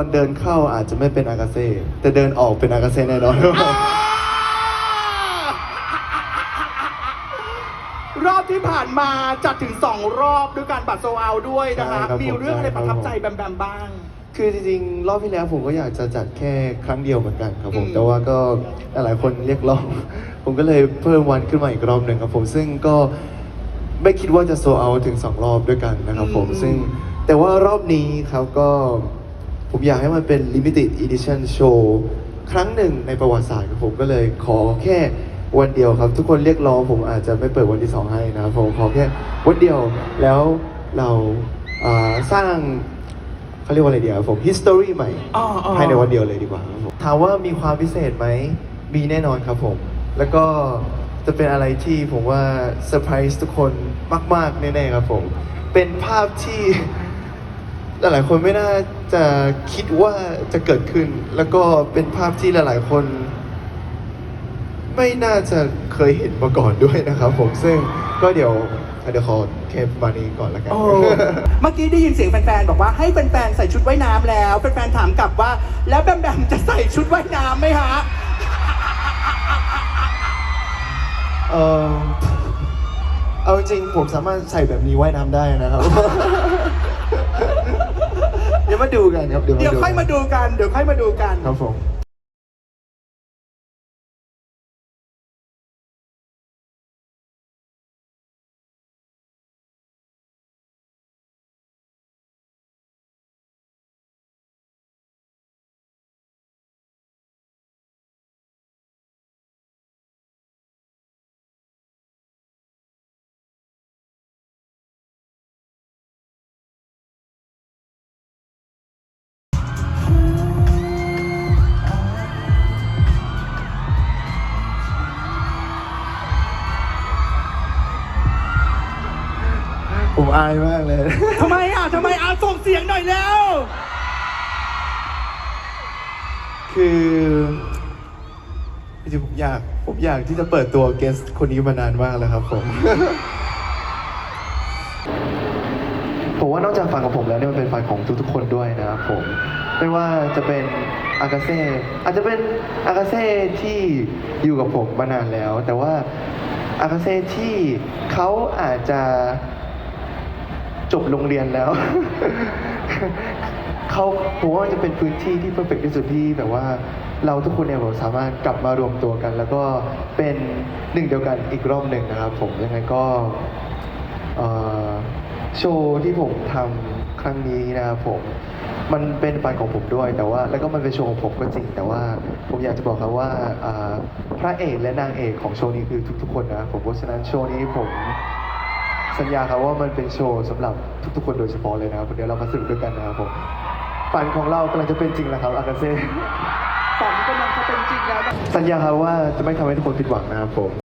ตอนเดินเข้าอาจจะไม่เป็นอากาเซ่แต่เดินออกเป็นอากาเซ่แน่นอนรอบที่ผ่านมาจัดถึง2รอบด้วยการบัตรโซเอาด้วยนะฮะใช่ครับผมมีเรื่องอะไรใช่ปครับระทับใจแบมแบมบ้าง คือจริงๆ รอบที่แล้วผมก็อยากจะจัดแค่ครั้งเดียวเหมือนกันครับผมอืมแต่ว่าก็หลายคนเรียกร้อง ผมก็เลยเพิ่มวันขึ้นมาอีกรอบหนึ่งครับผมซึ่งก็ไม่คิดว่าจะโซเอาถึงสองรอบด้วยกันนะครับผมซึ่งแต่ว่ารอบนี้ครับก็ ผมอยากให้มันเป็น limited edition show ครั้งหนึ่งในประวัติศาสตร์ครับผมก็เลยขอแค่วันเดียวครับ ทุกคนเรียกร้องผมอาจจะไม่เปิดวันที่สองให้นะครับผมขอแค่วันเดียวแล้วเราอ่าสร้างเขาเรียกว่าอะไรเดียวผม history ใหม่อ๋ออ๋อ ภายในวันเดียวเลยดีกว่าครับผมถามว่ามีความพิเศษไหมมีแน่นอนครับผม แล้วก็จะเป็นอะไรที่ผมว่าเซอร์ไพรส์ทุกคนมาก ๆ แน่ ๆ ครับผม เป็นภาพที่ หลายๆคนไม่น่าจะคิดว่าจะเกิดขึ้น แล้วก็เป็นภาพที่หลายๆคน ไม่น่าจะเคยเห็นมาก่อนด้วยนะครับผมซึ่งก็เดี๋ยวเดี๋ยวขอแค่ประมาณนี้ก่อนละกัน โอ้เมื่อกี้ได้ยินเสียงแฟนๆ บอกว่าให้แฟนๆ ใส่ชุดว่ายน้ำแล้วแฟนๆ ถามกลับว่า แล้วแบมแบมจะใส่ชุดว่ายน้ำไหมฮะ เออเอาจริงๆผมสามารถใส่แบบนี้ว่ายน้ำได้นะครับเดี๋ ยวมาดูกันครับเดี๋ยวเดี๋ยวค่อยมาดูกัน เดี๋ยวค่อยมาดูกัน ครับผม ผมอายมากเลย ทำไมอะทำไมอะส่งเสียงหน่อยแล้ว คือจริงๆผมอยากผมอยากที่จะเปิดตัวเกสคนนี้มานานมากแล้วครับผม ผมว่านอกจากฝันของผมแล้วเนี่ยมันเป็นฝันของทุกๆคนด้วยนะครับผม ไม่ว่าจะเป็นอากาเซ่อาจจะเป็นอากาเซ่ที่อยู่กับผมมานานแล้ว แต่ว่าอากาเซ่ที่เขาอาจจะ จบโรงเรียนแล้ว เขาผมว่าจะเป็นพื้นที่ที่เพอร์เฟกที่สุดที่แบบว่าเราทุกคนเนี่ยผมสามารถกลับมารวมตัวกัน แล้วก็เป็นหนึ่งเดียวกันอีกรอบหนึ่งนะครับ ผมยังไงก็โชว์ที่ผมทำครั้งนี้นะครับผมมันเป็นฝันของผมด้วยแต่ว่า แล้วก็มันเป็นโชว์ของผมก็จริง แต่ว่าผมอยากจะบอกครับว่าพระเอกและนางเอกของโชว์นี้คือทุกๆคนนะผมเพราะฉะนั้นโชว์นี้ผม สัญญาครับว่ามันเป็นโชว์สำหรับทุกๆ คนโดยเฉพาะเลยนะครับเดี๋ยวเรามาสนุกด้วยกันนะครับผมฝันของเรากำลังจะเป็นจริงแล้วครับอากาเซ่ฝันกำลังจะเป็นจริงแล้วสัญญาครับว่าจะไม่ทำให้ทุกคนผิดหวังนะครับผม